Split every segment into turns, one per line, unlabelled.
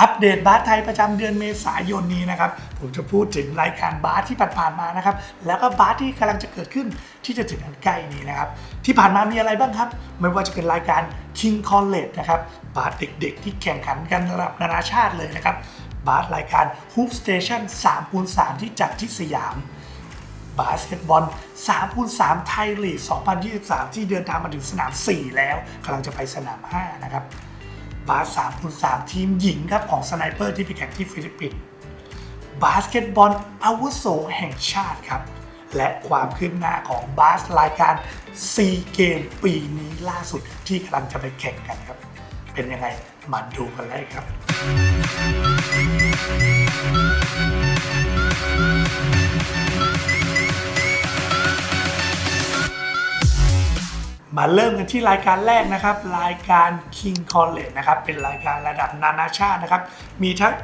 อัปเดตบาสไทยประจำเดือนเมษายนนี้นะครับ ผมจะพูดถึงรายการบาสที่ผ่านๆมานะครับ แล้วก็บาสที่กำลังจะเกิดขึ้นที่จะถึงอันใกล้นี้นะครับ ที่ผ่านมามีอะไรบ้างครับ ไม่ว่าจะเป็นรายการ King College นะครับบาสเด็กๆ ที่แข่งขันกันระดับนานาชาติเลยนะครับบาสรายการ Hoop Station 3คูณ3ที่จัดที่สยามบาสเกตบอล3คูณ3ไทยลีก 2023 ที่เดินทางมาถึงสนาม 4 แล้วกำลังจะไปสนาม 5 นะครับ บาส3คูณ3ทีมหญิงครับของสไนเปอร์ที่ไปแข่งที่ฟิลิปปินส์บาสเกตบอลอาวุโสแห่งชาติครับ และความคืบหน้าของบาสรายการซีเกมปีนี้ล่าสุดที่กำลังจะไปแข่งกันครับ เป็นยังไงมาดูกันเลยครับ มาเริ่มกันที่รายการแรกนะครับ รายการ King College นะครับ เป็นรายการระดับนานาชาตินะครับ มีทั้ง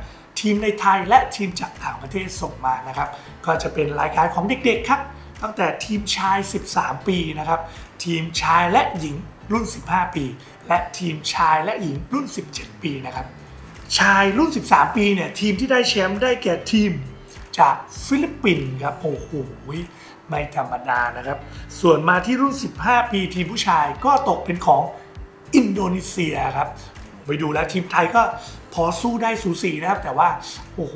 ทีมในไทยและทีมจากต่างประเทศส่งมานะครับ ก็จะเป็นรายการของเด็กๆครับ ตั้งแต่ทีมชาย 13 ปีนะครับ ทีมชายและหญิงรุ่น 15 ปี และทีมชายและหญิงรุ่น 17 ปีนะครับ ชายรุ่น 13 ปีเนี่ยทีมที่ได้แชมป์ได้แก่ทีมจากฟิลิปปินส์ครับโอ้โห ไม่ธรรมดานะครับ ส่วนมาที่รุ่น 15 ปีทีมผู้ชายก็ตกเป็นของอินโดนีเซียครับไปดูแล้วทีมไทยก็พอสู้ได้สูสีนะครับ แต่ว่าโอ้โห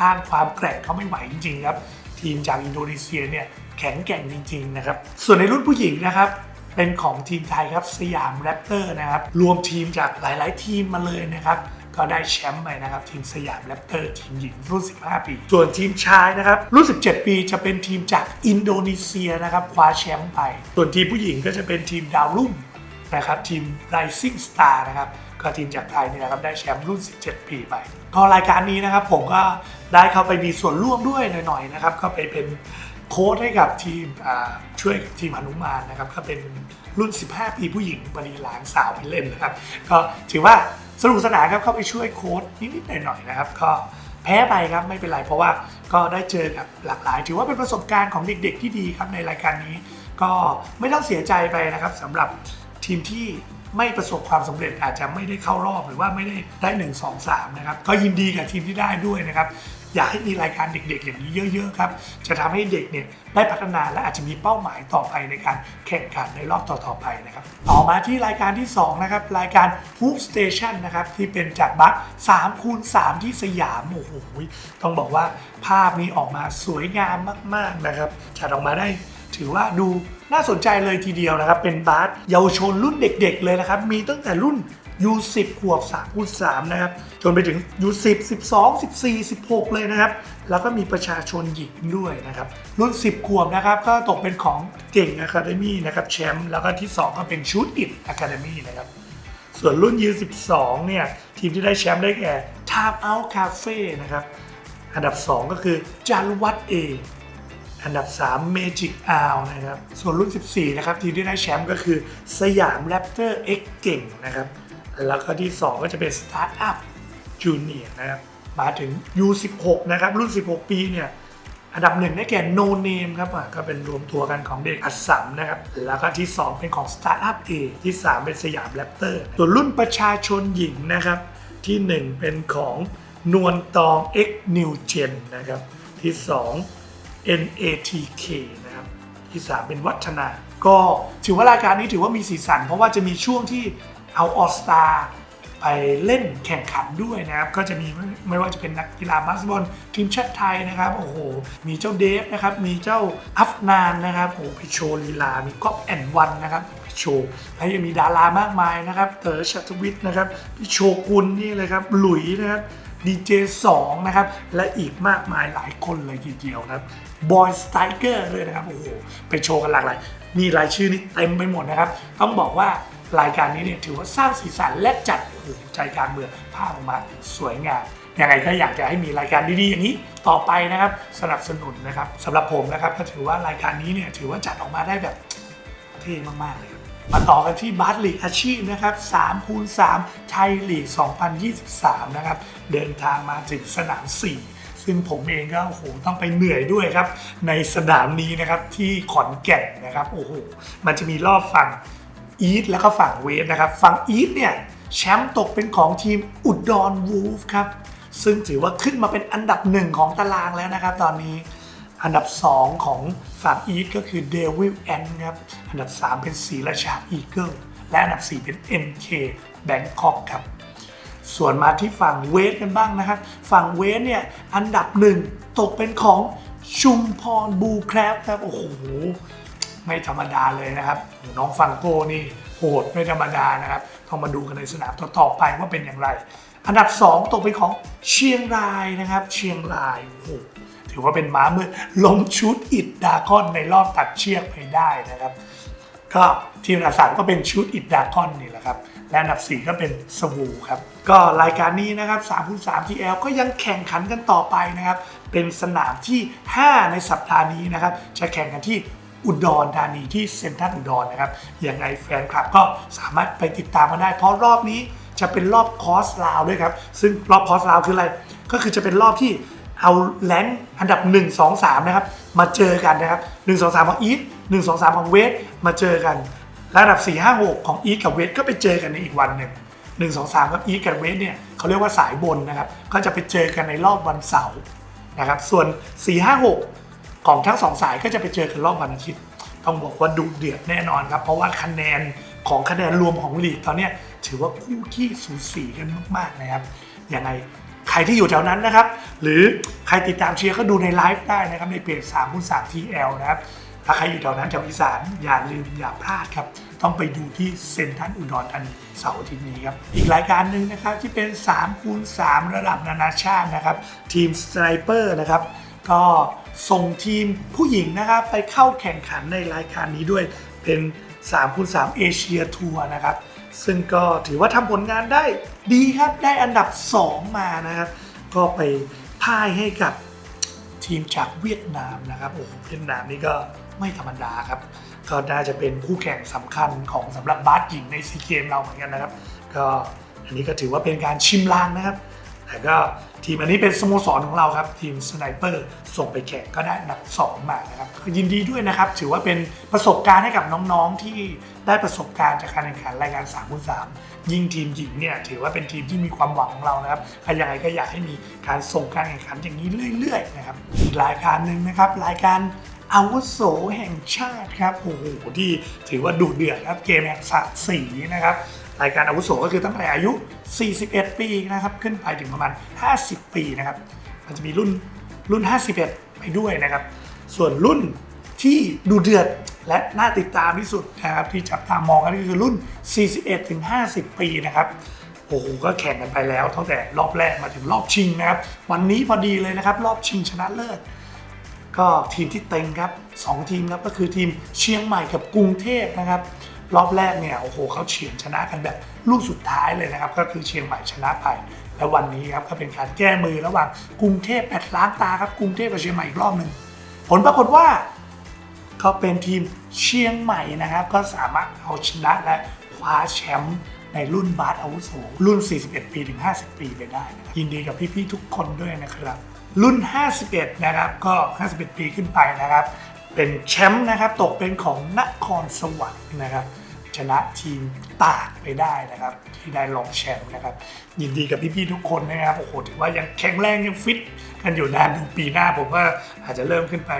ต้านความแกร่งเขาไม่ไหวจริงๆครับ ทีมจากอินโดนีเซียเนี่ยแข็งแกร่งจริง ๆ นะครับ ส่วนในรุ่นผู้หญิงนะครับเป็นของทีมไทยครับสยามแรปเตอร์นะครับ รวมทีมจากหลาย ๆ ทีมมาเลยนะครับ ก็ได้แชมป์ไปนะครับ ทีมสยามแรปเตอร์ทีมหญิงรุ่น 15 ปี ส่วนทีมชายนะครับ รุ่น 17 ปีจะเป็นทีมจากอินโดนีเซียนะครับคว้าแชมป์ไป ส่วนทีมผู้หญิงก็จะเป็นทีมดาวรุ่งนะครับทีม Rising Star นะครับก็ทีมจากไทยนี่นะครับได้แชมป์รุ่น 17 ปีไป ก็รายการนี้นะครับผมก็ได้เข้าไปมีส่วนร่วมด้วยหน่อยๆนะครับก็ไปเป็นโค้ชให้กับทีมอ่าช่วยทีมหนุมานนะครับก็เป็น รุ่น 15 ปีผู้หญิงบริหลานสาวไปเล่นนะครับ ก็ถือว่าสนุกสนานครับเข้าไปช่วยโค้ชนิดๆหน่อยๆนะครับ ก็แพ้ไปครับไม่เป็นไรเพราะว่าก็ได้เจอกับหลากหลาย ถือว่าเป็นประสบการณ์ของเด็กๆที่ดีครับในรายการนี้ ก็ไม่ต้องเสียใจไปนะครับสำหรับทีมที่ไม่ประสบความสำเร็จอาจจะไม่ได้เข้ารอบหรือว่าไม่ได้ได้ 1 2 3 นะครับ ก็ยินดีกับทีมที่ได้ด้วยนะครับ อยากให้มีรายการเด็กๆ อย่างนี้เยอะๆครับ จะทำให้เด็กเนี่ยได้พัฒนาและอาจจะมีเป้าหมายต่อไปในการแข่งขันในรอบต่อๆไปนะครับ ต่อมาที่รายการที่ 2 นะครับ รายการ Hoop Station นะครับที่เป็นจากบัค3คูณ3ที่สยาม โอ้โห ต้องบอกว่าภาพนี้ออกมาสวยงามมากๆนะครับจัดออกมาได้ถือว่าดูน่าสนใจเลยทีเดียวนะครับ เป็นบาสเยาวชนรุ่นเด็กๆเลยนะครับ มีตั้งแต่รุ่น U10 ขวบ3คูณ3นะครับ จนไปถึง U10 12 14 16เลยนะครับ แล้วก็มีประชาชนหญิงด้วยนะครับ รุ่น10ขวบนะครับ ก็ตกเป็นของเก่งอะคาเดมี่นะครับแชมป์แล้วก็ที่2ก็เป็นชูดอิดอะคาเดมี่นะครับส่วนรุ่น U12 เนี่ย ทีมที่ได้แชมป์ได้แก่ Time Out Cafe นะครับ อันดับ 2 ก็คือจารุวัตเออันดับ 3 Magic Owl นะครับ ส่วนรุ่น 14 นะครับ ทีมที่ได้แชมป์ก็คือสยามแรปเตอร์ X เก่งนะครับ แล้วก็ที่ 2 ก็จะเป็น Startup Junior นะครับ มาถึง U16 นะครับ รุ่น 16 ปีเนี่ย อันดับหนึ่งได้แก่ No Name ครับก็เป็นรวมตัวกันของเด็กอัสสัมนะครับ แล้วก็ที่ 2 เป็นของ Startup A ที่ 3 เป็นสยามแรปเตอร์ส่วนรุ่นประชาชนหญิงนะครับ ที่ 1 เป็นของนวลตอง X New Gen นะครับ ที่ 2 NATK นะครับ ที่ 3 เป็นวัฒนา ก็ถือว่ารายการนี้ถือว่ามีสีสัน เพราะว่าจะมีช่วงที่ เอาออสตาไปเล่นแข่งขันด้วยนะครับ ก็จะมีไม่ว่าจะเป็นนักกีฬาบาสบอลทีมชาติไทยนะครับ โอ้โห มีเจ้าเดฟนะครับ มีเจ้าอัฟนานนะครับ โอ้โหไปโชลีลา มีก๊อฟแอนวันนะครับไปโชและยังมีดารามากมายนะครับ เต๋อชัตวิทย์นะครับพี่โชกุนนี่เลยครับ หลุยนะครับดีเจสองนะครับ และอีกมากมายหลายคนเลยทีเดียวนะครับบอยสไตเกอร์ด้วยนะครับ โอ้โห ไปโชว์กันหลากหลายมีรายชื่อนี่เต็มไปหมดนะครับ ต้องบอกว่า รายการนี้เนี่ยถือว่าสร้างสีสันและจัดโอ้โหใจกลารเมืองภาพออกมาสวยงามยังไงก็อยากจะให้มีรายการดีๆอย่างนี้ต่อไปนะครับสนับสนุนนะครับสำหรับผมนะครับก็ถือว่ารายการนี้เนี่ยถือว่าจัดออกมาได้แบบเท่มากๆเลยมาต่อกันที่บาสลีกอาชีพนะครับ3คูณ3ไทยลีก 2023 นะครับ เดินทางมาถึงสนาม 4 ซึ่งผมเองก็โอ้โหต้องไปเหนื่อยด้วยครับ ในสนามนี้นะครับที่ขอนแก่นนะครับโอ้โหมันจะมีรอบฝั่ง อีทแล้วก็ฝั่งเวสนะครับ ฝั่งอีทเนี่ยแชมป์ตกเป็นของทีมอุดรวูฟครับ ซึ่งถือว่าขึ้นมาเป็นอันดับหนึ่งของตารางแล้วนะครับ ตอนนี้อันดับ 2 ของฝั่งอีสก็คือ Devil Ant ครับ อันดับ 3 เป็นศรีราชาอีเกิลและอันดับ 4 เป็น MK Bangkok ครับ ส่วนมาที่ฝั่งเวสกันบ้างนะครับ ฝั่งเวสเนี่ยอันดับหนึ่งตกเป็นของชุมพรบูแครบครับ โอ้โห ไม่ธรรมดาเลยนะครับน้องฟังโก้นี่โหดไม่ธรรมดานะครับต้องมาดูกันในสนามต่อๆไปว่าเป็นอย่างไร อันดับ 2 ตกเป็นของเชียงรายนะครับ เชียงรายโอ้โหถือว่าเป็นม้ามืดลงชุดอิดดากอนในรอบตัดเชือกไปได้นะครับ ก็ทีมอันดับสามก็เป็นชุดอิดดากอนนี่แหละครับและอันดับ 4 ก็เป็นสวูครับ ก็รายการนี้นะครับ3คูณ3 TL ก็ยังแข่งขันกันต่อไปนะครับ เป็นสนามที่ 5 ในสัปดาห์นี้นะครับ จะแข่งกันที่ อุดรธานีที่เซ็นทรัลอุดรนะครับยังไงแฟนคลับก็สามารถไปติดตามมาได้ เพราะรอบนี้จะเป็นรอบคอร์สลาวด้วยครับ ซึ่งรอบคอร์สลาวคืออะไร ก็คือจะเป็นรอบที่เอาแรงค์อันดับ 1 2 3 นะครับ มาเจอกันนะครับ 1 2 3 ของอีท1 2 3 ของเวสมาเจอกันและอันดับ 4 5 6 ของอีทกับเวสก็ไปเจอกันในอีกวันหนึ่ง1 2 3กับอีทกับเวสเนี่ยเขาเรียกว่าสายบนนะครับ ก็จะไปเจอกันในรอบวันเสาร์นะครับ ส่วน 4 5 6 ของทั้งสองสายก็จะไปเจอกันรอบวันอาทิตย์ต้องบอกว่าดุเดือดแน่นอนครับ เพราะว่าคะแนนของคะแนนรวมของลีกตอนนี้ถือว่าคู่ขี้สูสีกันมากๆนะครับยังไงใครที่อยู่แถวนั้นนะครับ หรือใครติดตามเชียร์ก็ดูในไลฟ์ได้นะครับในเพจ3คูณ3 TL นะครับถ้าใครอยู่แถวนั้นแถวอีสานอย่าลืมอย่าพลาดครับ ต้องไปดูที่เซ็นทรัลอุดรธานีเสาร์อาทิตย์นี้ครับ อีกรายการหนึ่งนะครับที่เป็น3คูณ3ระดับนานาชาตินะครับ ทีมสไนเปอร์นะครับ ก็ส่งทีมผู้หญิงนะครับไปเข้าแข่งขันในรายการนี้ด้วยเป็น3คูณ3เอเชียทัวร์นะครับ ซึ่งก็ถือว่าทำผลงานได้ดีครับ ได้อันดับ 2 มานะครับ ก็ไปพ่ายให้กับทีมจากเวียดนามนะครับโอ้โหเวียดนามนี่ก็ไม่ธรรมดาครับ ก็น่าจะเป็นคู่แข่งสำคัญของสำหรับบาสหญิงในซีเกมเราเหมือนกันนะครับ ก็อันนี้ก็ถือว่าเป็นการชิมลางนะครับ แต่ก็ทีมอันนี้เป็นสโมสรของเราครับ ทีมสไนเปอร์ส่งไปแข่งก็ได้อันดับ 2 มานะครับยินดีด้วยนะครับ ถือว่าเป็นประสบการณ์ให้กับน้องๆที่ได้ประสบการณ์จากการแข่งขันรายการ3คูณ3ยิ่งทีมหญิงเนี่ยถือว่าเป็นทีมที่มีความหวังของเรานะครับถ้ายังไงก็อยากให้มีการส่งการแข่งขันอย่างนี้เรื่อยๆนะครับอีกรายการหนึ่งนะครับรายการอาวุโสแห่งชาติครับโอ้โหที่ถือว่าดุเดือดครับเกมแห่งศักดิ์ศรีนะครับ รายการอาวุโสก็คือตั้งแต่อายุ 41 ปีนะครับขึ้นไปถึงประมาณ 50 ปีนะครับมันจะมีรุ่นรุ่น 51 ไปด้วยนะครับ ส่วนรุ่นที่ดูเดือดและน่าติดตามที่สุดนะครับที่จับตามองกันก็คือรุ่น 41 ถึง 50 ปีนะครับโอ้โหก็แข่งกันไปแล้วตั้งแต่รอบแรกมาถึงรอบชิงนะครับ วันนี้พอดีเลยนะครับ รอบชิงชนะเลิศก็ทีมที่เต็งครับสองทีมครับก็คือทีมเชียงใหม่กับกรุงเทพนะครับ รอบแรกเนี่ยโอ้โหเขาเฉือนชนะกันแบบลูกสุดท้ายเลยนะครับ ก็คือเชียงใหม่ชนะไปและวันนี้ครับก็เป็นการแก้มือระหว่างกรุงเทพแปดล้านตาครับกรุงเทพกับเชียงใหม่อีกรอบหนึ่งผลปรากฏว่าก็เป็นทีมเชียงใหม่นะครับ ก็สามารถเอาชนะและคว้าแชมป์ในรุ่นบาสอาวุโสรุ่น 41 ปีถึง 50 ปีไปได้นะครับยินดีกับพี่ๆทุกคนด้วยนะครับ รุ่น 51 นะครับ ก็ 51 ปีขึ้นไปนะครับ เป็นแชมป์นะครับ ตกเป็นของนครสวรรค์นะครับ ชนะทีมตากไปได้นะครับ ที่ได้รองแชมป์นะครับ ยินดีกับพี่ๆทุกคนนะครับโอ้โหถือว่ายังแข็งแรงยังฟิตกันอยู่นานดูปีหน้าผมว่าอาจจะเริ่มขึ้นไป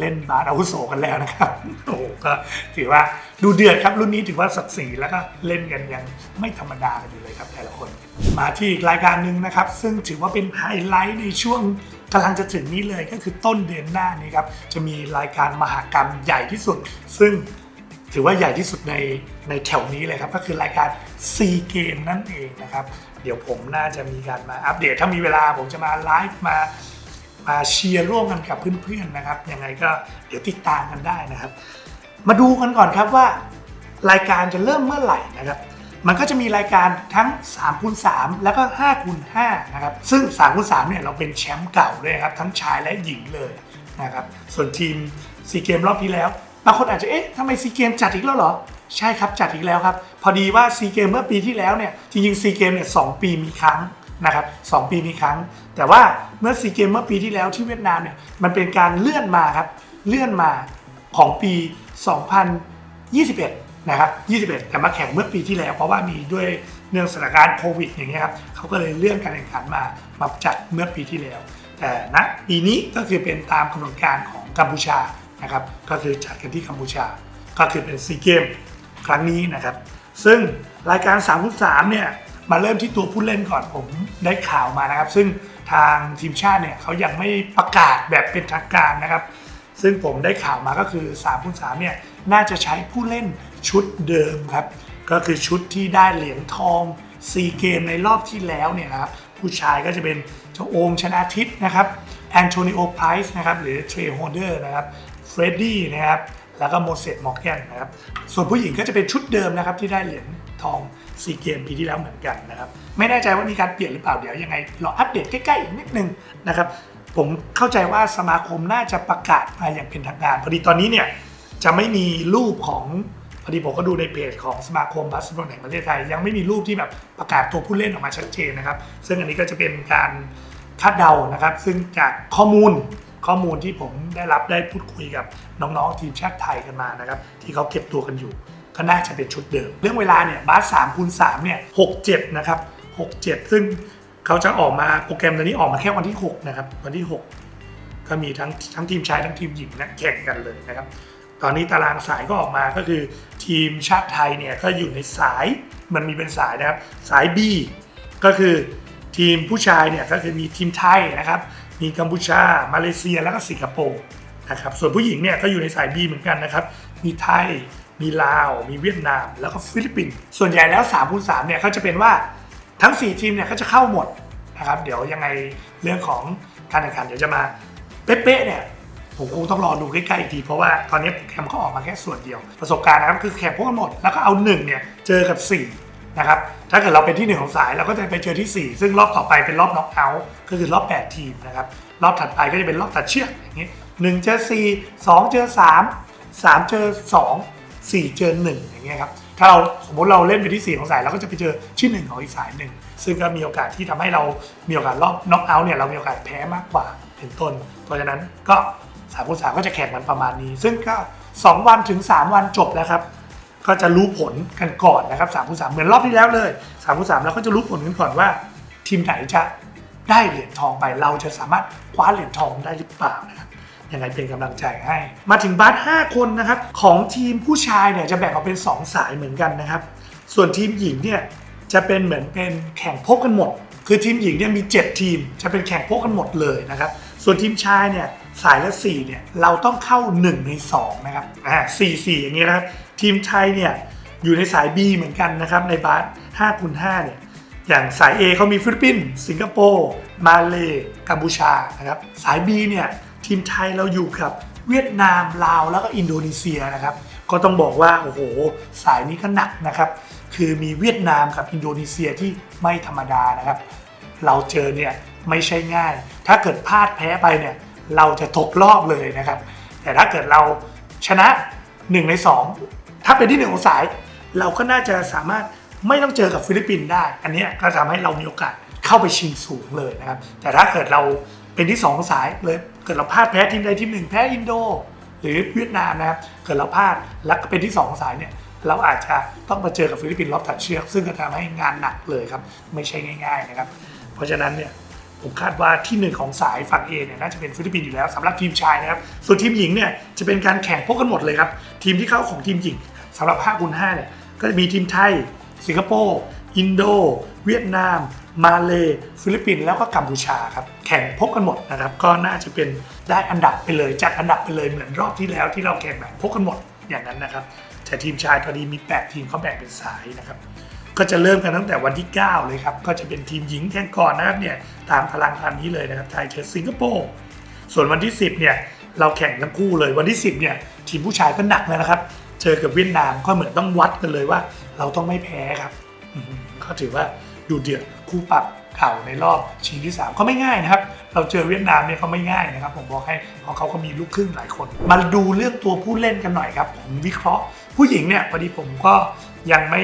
เล่นบาสอาวุโสกันแล้วนะครับโอ้โหก็ถือว่าดูเดือดครับรุ่นนี้ถือว่าศักดิ์ศรีแล้วก็เล่นกันยังไม่ธรรมดากันอยู่เลยครับแต่ละคน มาที่อีกรายการหนึ่งนะครับ ซึ่งถือว่าเป็นไฮไลท์ในช่วงกำลังจะถึงนี้เลยก็คือต้นเดือนหน้านี้ครับจะมีรายการมหากรรมใหญ่ที่สุด ซึ่งถือว่าใหญ่ที่สุดในในแถวนี้เลยครับ ก็คือรายการ C Game นั่นเองนะครับ เดี๋ยวผมน่าจะมีการมาอัปเดต ถ้ามีเวลาผมจะมาไลฟ์มา มาเชียร์ร่วมกันกับเพื่อนๆนะครับยังไงก็เดี๋ยวติดตามกันได้นะครับ มาดูกันก่อนครับว่ารายการจะเริ่มเมื่อไหร่นะครับมันก็จะมีรายการทั้ง3คูณ3แล้วก็5คูณ5นะครับ ซึ่ง3คูณ3เนี่ยเราเป็นแชมป์เก่าด้วยครับ ทั้งชายและหญิงเลยนะครับ ส่วนทีมซีเกมรอบที่แล้ว บางคนอาจจะ เอ๊ะทำไมซีเกมจัดอีกแล้วเหรอ ใช่ครับ จัดอีกแล้วครับ พอดีว่าซีเกมเมื่อปีที่แล้วเนี่ย จริงๆซีเกมเนี่ยสองปีมีครั้ง นะครับสองปีมีครั้ง แต่ว่าเมื่อซีเกมเมื่อปีที่แล้วที่เวียดนามเนี่ยมันเป็นการเลื่อนมาครับเลื่อนมาของปี 2021 นะครับ 21 แต่มาแข่งเมื่อปีที่แล้ว เพราะว่ามีด้วยเนื่องสถานการณ์โควิดอย่างเงี้ยครับเขาก็เลยเลื่อนการแข่งขันมามาจัดเมื่อปีที่แล้ว แต่ณปีนี้ก็คือเป็นตามกำหนดการของกัมพูชานะครับก็คือจัดกันที่กัมพูชา ก็คือเป็นซีเกมครั้งนี้นะครับ ซึ่งรายการ3คู3เนี่ย มาเริ่มที่ตัวผู้เล่นก่อนผมได้ข่าวมานะครับ ซึ่งทางทีมชาติเนี่ยเขายังไม่ประกาศแบบเป็นทางการนะครับ ซึ่งผมได้ข่าวมาก็คือ3คู3เนี่ยน่าจะใช้ผู้เล่นชุดเดิมครับ ก็คือชุดที่ได้เหรียญทองซีเกมในรอบที่แล้วเนี่ยนะครับผู้ชายก็จะเป็นเจ้าโอมชนะทิพย์นะครับแอนโทนิโอไพรส์นะครับหรือเทรโฮเดอร์นะครับเฟรดดี้นะครับแล้วก็โมเสสมอร์แกนนะครับส่วนผู้หญิงก็จะเป็นชุดเดิมนะครับที่ได้เหรียญทอง ซีเกมปีที่แล้วเหมือนกันนะครับไม่แน่ใจว่ามีการเปลี่ยนหรือเปล่าเดี๋ยวยังไงรออัปเดตใกล้ๆอีกนิดนึงนะครับผมเข้าใจว่าสมาคมน่าจะประกาศมาอย่างเป็นทางการพอดีตอนนี้เนี่ยจะไม่มีรูปของพอดีผมก็ดูในเพจของสมาคมบาสเกตบอลแห่งประเทศไทย ยังไม่มีรูปที่แบบประกาศตัวผู้เล่นออกมาชัดเจนนะครับ ซึ่งอันนี้ก็จะเป็นการคาดเดานะครับ ซึ่งจากข้อมูลข้อมูลที่ผมได้รับได้พูดคุยกับน้องๆทีมชาติไทยกันมานะครับ ที่เขาเก็บตัวกันอยู่ ก็น่าจะเป็นชุดเดิม เรื่องเวลาเนี่ยบาสสามคูณสามเนี่ยหกเจ็ดนะครับหกเจ็ดซึ่งเขาจะออกมาโปรแกรมตัวนี้ออกมาแค่วันที่6นะครับวันที่6ก็มีทั้งทั้งทีมชายทั้งทีมหญิงนะแข่งกันเลยนะครับ ตอนนี้ตารางสายก็ออกมาก็คือทีมชาติไทยเนี่ยก็อยู่ในสายมันมีเป็นสายนะครับสาย B ก็คือทีมผู้ชายเนี่ยก็คือมีทีมไทยนะครับ มีกัมพูชา มาเลเซียแล้วก็สิงคโปร์นะครับส่วนผู้หญิงเนี่ยก็อยู่ในสาย B เหมือนกันนะครับ มีไทย มีลาว มีเวียดนาม แล้วก็ฟิลิปปินส์ส่วนใหญ่แล้ว3คูณ3เนี่ยเขาจะเป็นว่าทั้ง 4 ทีมเนี่ยเขาจะเข้าหมดนะครับเดี๋ยวยังไงเรื่องของการแข่งขันเดี๋ยวจะมาเป๊ะๆเนี่ยผมคงต้องรอดูใกล้ๆอีกทีเพราะว่าตอนนี้แกรมเขาออกมาแค่ส่วนเดียวประสบการณ์นะครับคือแข่งพวกกันหมดแล้วก็เอา1เนี่ยเจอกับ4นะครับถ้าเกิดเราเป็นที่1ของสายเราก็จะไปเจอที่ 4 ซึ่งรอบต่อไปเป็นรอบน็อกเอาท์ก็คือรอบ 8 ทีมนะครับรอบถัดไปก็จะเป็นรอบตัดเชือกอย่างนี้1เจอ4 2 เจอ 3 3 เจอ 2 4 เจอ1อย่างเงี้ยครับถ้าเราสมมติเราเล่นไปที่ 4 ของสายเราก็จะไปเจอที่1ของอีกสายหนึ่งซึ่งก็มีโอกาสที่ทำให้เรามีโอกาสรอบน็อกเอาท์เนี่ยเรามีโอกาสแพ้มากกว่าเป็นต้น เพราะฉะนั้นก็สามคูณสามก็จะแข่งมันประมาณนี้ ซึ่งก็ 2 วันถึง 3 วันจบแล้วครับก็จะรู้ผลกันก่อนนะครับ3คูณ3เหมือนรอบที่แล้วเลย3คูณ3เราก็จะรู้ผลกันก่อนว่า ทีมไหนจะได้เหรียญทองไปเราจะสามารถคว้าเหรียญทองได้หรือเปล่านะครับ ยังไงเป็นกำลังใจให้ มาถึงบาส5คนนะครับของทีมผู้ชายเนี่ยจะแบ่งออกเป็น 2 สายเหมือนกันนะครับ ส่วนทีมหญิงเนี่ยจะเป็นเหมือนเป็นแข่งพบกันหมด คือทีมหญิงเนี่ยมี 7 ทีมจะเป็นแข่งพบกันหมดเลยนะครับ ส่วนทีมชายเนี่ยสายละ4เนี่ยเราต้องเข้า 1 ใน 2 นะครับอ่า4 4อย่างเงี้ยนะครับ ทีมไทยเนี่ยอยู่ในสาย B เหมือนกันนะครับในบาส5คูณ5เนี่ยอย่างสาย A เขามีฟิลิปปินส์สิงคโปร์มาเลกัมพูชานะครับสาย B เนี่ย ทีมไทยเราอยู่กับเวียดนามลาวแล้วก็อินโดนีเซียนะครับ ก็ต้องบอกว่าโอ้โหสายนี้ก็หนักนะครับ คือมีเวียดนามกับอินโดนีเซียที่ไม่ธรรมดานะครับ เราเจอเนี่ยไม่ใช่ง่าย ถ้าเกิดพลาดแพ้ไปเนี่ยเราจะตกรอบเลยนะครับ แต่ถ้าเกิดเราชนะ 1 ใน 2 ถ้าเป็นที่หนึ่งของสาย เราก็น่าจะสามารถไม่ต้องเจอกับฟิลิปปินส์ได้ อันนี้ก็ทำให้เรามีโอกาสเข้าไปชิงสูงเลยนะครับ แต่ถ้าเกิดเราเป็นที่ 2 ของสายเลย กิดเราพลาดแพ้ทีมใดทีมหนึ่งแพ้อินโด หรือเวียดนามนะครับเกิดเราพลาดแล้วก็เป็นที่2ของสายเนี่ยเราอาจจะต้องมาเจอกับฟิลิปปินส์รอบตัดเชือก ซึ่งก็ทำให้งานหนักเลยครับ ไม่ใช่ง่าย ๆนะครับ เพราะฉะนั้นเนี่ยผมคาดว่าที่หนึ่งของสายฝั่งเอเนี่ยน่าจะเป็นฟิลิปปินส์อยู่แล้วสำหรับทีมชายนะครับ ส่วนทีมหญิงเนี่ยจะเป็นการแข่งพวกกันหมดเลยครับ ทีมที่เข้าของทีมหญิงสำหรับ5คูณ5เนี่ยก็จะมีทีมไทย สิงคโปร์ อินโด เวียดนาม มาเลฟิลิปปินส์แล้วก็กัมพูชาครับแข่งพบกันหมดนะครับ ก็น่าจะเป็นได้อันดับไปเลยจัดอันดับไปเลยเหมือนรอบที่แล้วที่เราแข่งแบบพบกันหมดอย่างนั้นนะครับแต่ทีมชายตอนนี้มี 8 ทีมเขาแบ่งเป็นสายนะครับ ก็จะเริ่มกันตั้งแต่วันที่ 9 เลยครับ ก็จะเป็นทีมหญิงแข่งก่อนนะครับเนี่ยตามพลังพันนี้เลยนะครับไทยเจอสิงคโปร์ส่วนวันที่ 10เนี่ยเราแข่งทั้งคู่เลยวันที่ 10เนี่ยทีมผู้ชายก็หนักเลยนะครับ เจอกับเวียดนามก็เหมือนต้องวัดกันเลยว่า เราต้องไม่แพ้ครับก็ถือว่า ดูเดือดคู่ปรับเข่าในรอบชิงที่ 3 ก็ไม่ง่ายนะครับ เราเจอเวียดนามเนี่ยก็ไม่ง่ายนะครับ ผมบอกให้เพราะเขาก็มีลูกครึ่งหลายคน มาดูเรื่องตัวผู้เล่นกันหน่อยครับผมวิเคราะห์ ผู้หญิงเนี่ยพอดีผมก็ยังไม่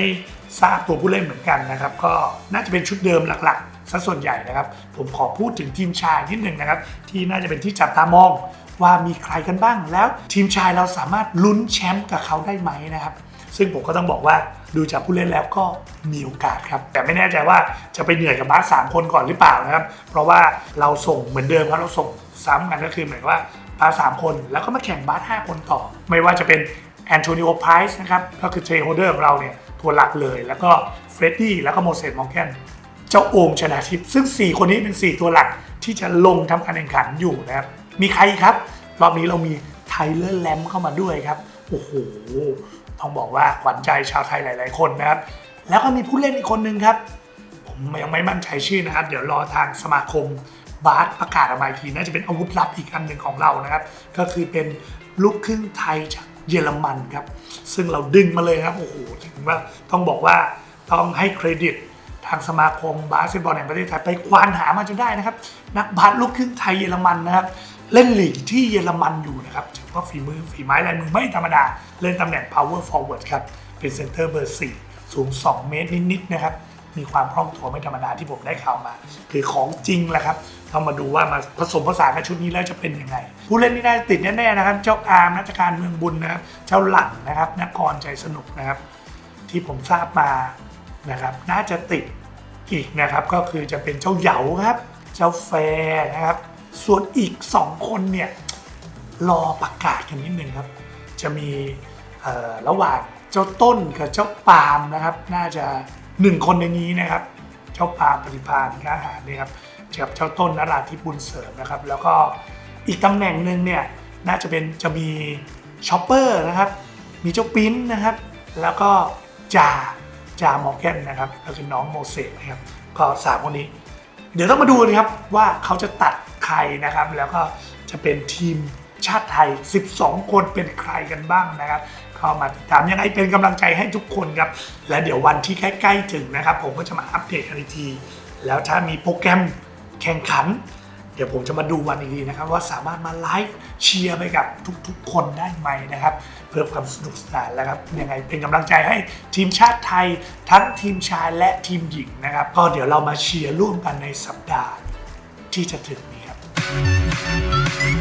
ทราบตัวผู้เล่นเหมือนกันนะครับ ก็น่าจะเป็นชุดเดิมหลักๆซะส่วนใหญ่นะครับ ผมขอพูดถึงทีมชายนิดหนึ่งนะครับ ที่น่าจะเป็นที่จับตามองว่ามีใครกันบ้างแล้ว ทีมชายเราสามารถลุ้นแชมป์กับเขาได้ไหมนะครับ ซึ่งผมก็ต้องบอกว่า ดูจากผู้เล่นแล้วก็มีโอกาสครับ แต่ไม่แน่ใจว่าจะไปเหนื่อยกับบาสสามคนก่อนหรือเปล่านะครับ เพราะว่าเราส่งเหมือนเดิมครับเราส่งซ้ำกันก็คือเหมือนว่าบาสสามคนแล้วก็มาแข่งบาสห้าคนต่อ ไม่ว่าจะเป็นแอนโทนิโอไพรส์นะครับก็คือเทรโฮเดอร์ของเราเนี่ยตัวหลักเลย แล้วก็เฟรดดี้แล้วก็โมเสสมอร์แกนเจ้าโอมชนะทิพย์ซึ่ง 4 คนนี้เป็น 4 ตัวหลักที่จะลงทำการแข่งขันอยู่นะครับ มีใครครับ รอบนี้เรามีไทเลอร์แลมเข้ามาด้วยครับ โอ้โห ต้องบอกว่าขวัญใจชาวไทยหลาย ๆ คนนะครับ แล้วก็มีผู้เล่นอีกคนนึงครับ ผมยังไม่มั่นใจชื่อนะครับ เดี๋ยวรอทางสมาคมบาสประกาศออกมาอีกทีน่าจะเป็นอาวุธลับอีกอันหนึ่งของเรานะครับ ก็คือเป็นลูกครึ่งไทยจากเยอรมันครับ ซึ่งเราดึงมาเลยครับ โอ้โหถึงว่าต้องบอกว่าต้องให้เครดิตทางสมาคมบาสเกตบอลแห่งประเทศไทยไปควานหามาจนได้นะครับ นักบาสลูกครึ่งไทยเยอรมันนะครับ เล่นลีกที่เยอรมันอยู่นะครับถือว่าฝีมือฝีไม้ลายมือไม่ธรรมดา เล่นตำแหน่ง power forward ครับ เป็นเซนเตอร์เบอร์4สูง 2 เมตรนิดๆนะครับ มีความคล่องตัวไม่ธรรมดาที่ผมได้ข่าวมา คือของจริงแหละครับต้องมาดูว่ามาผสมผสานกับชุดนี้แล้วจะเป็นยังไง ผู้เล่นที่น่าจะติดแน่ๆนะครับ เจ้าอาร์มนักการเมืองบุญนะครับ เจ้าหลังนะครับนกรใจสนุกนะครับ ที่ผมทราบมานะครับ น่าจะติดอีกนะครับ ก็คือจะเป็นเจ้าเหยาครับ เจ้าแฟร์นะครับ ส่วนอีก 2 คนเนี่ยรอประกาศกันนิดนึงครับ จะมีระหว่างเจ้าต้นกับเจ้าปาล์มนะครับ น่าจะหนึ่งคนในนี้นะครับ เจ้าปาล์มปฏิพานกล้าหารเนี่ยครับกับเจ้าต้นนราธิบุญเสริมนะครับ แล้วก็อีกตำแหน่งหนึ่งเนี่ยน่าจะเป็นจะมีช็อปเปอร์นะครับ มีเจ้าปิ้นนะครับ แล้วก็จ่าจ่ามอร์แกนนะครับก็คือน้องโมเสสนะครับ ก็สามคนนี้ เดี๋ยวต้องมาดูนะครับว่าเขาจะตัด ใครนะครับ แล้วก็จะเป็นทีมชาติไทย 12 คนเป็นใครกันบ้างนะครับเข้ามาติดตามยังไงเป็นกำลังใจให้ทุกคนครับ และเดี๋ยววันที่ใกล้ๆถึงนะครับ ผมก็จะมาอัปเดตกันอีกที แล้วถ้ามีโปรแกรมแข่งขัน เดี๋ยวผมจะมาดูวันอีกทีนะครับ ว่าสามารถมาไลฟ์เชียร์ไปกับทุกๆ คนได้ไหมนะครับ เพื่อความสนุกสนานแล้วครับยังไงเป็นกำลังใจให้ทีมชาติไทย ทั้งทีมชายและทีมหญิงนะครับ ก็เดี๋ยวเรามาเชียร์ร่วมกันในสัปดาห์ที่จะถึง Música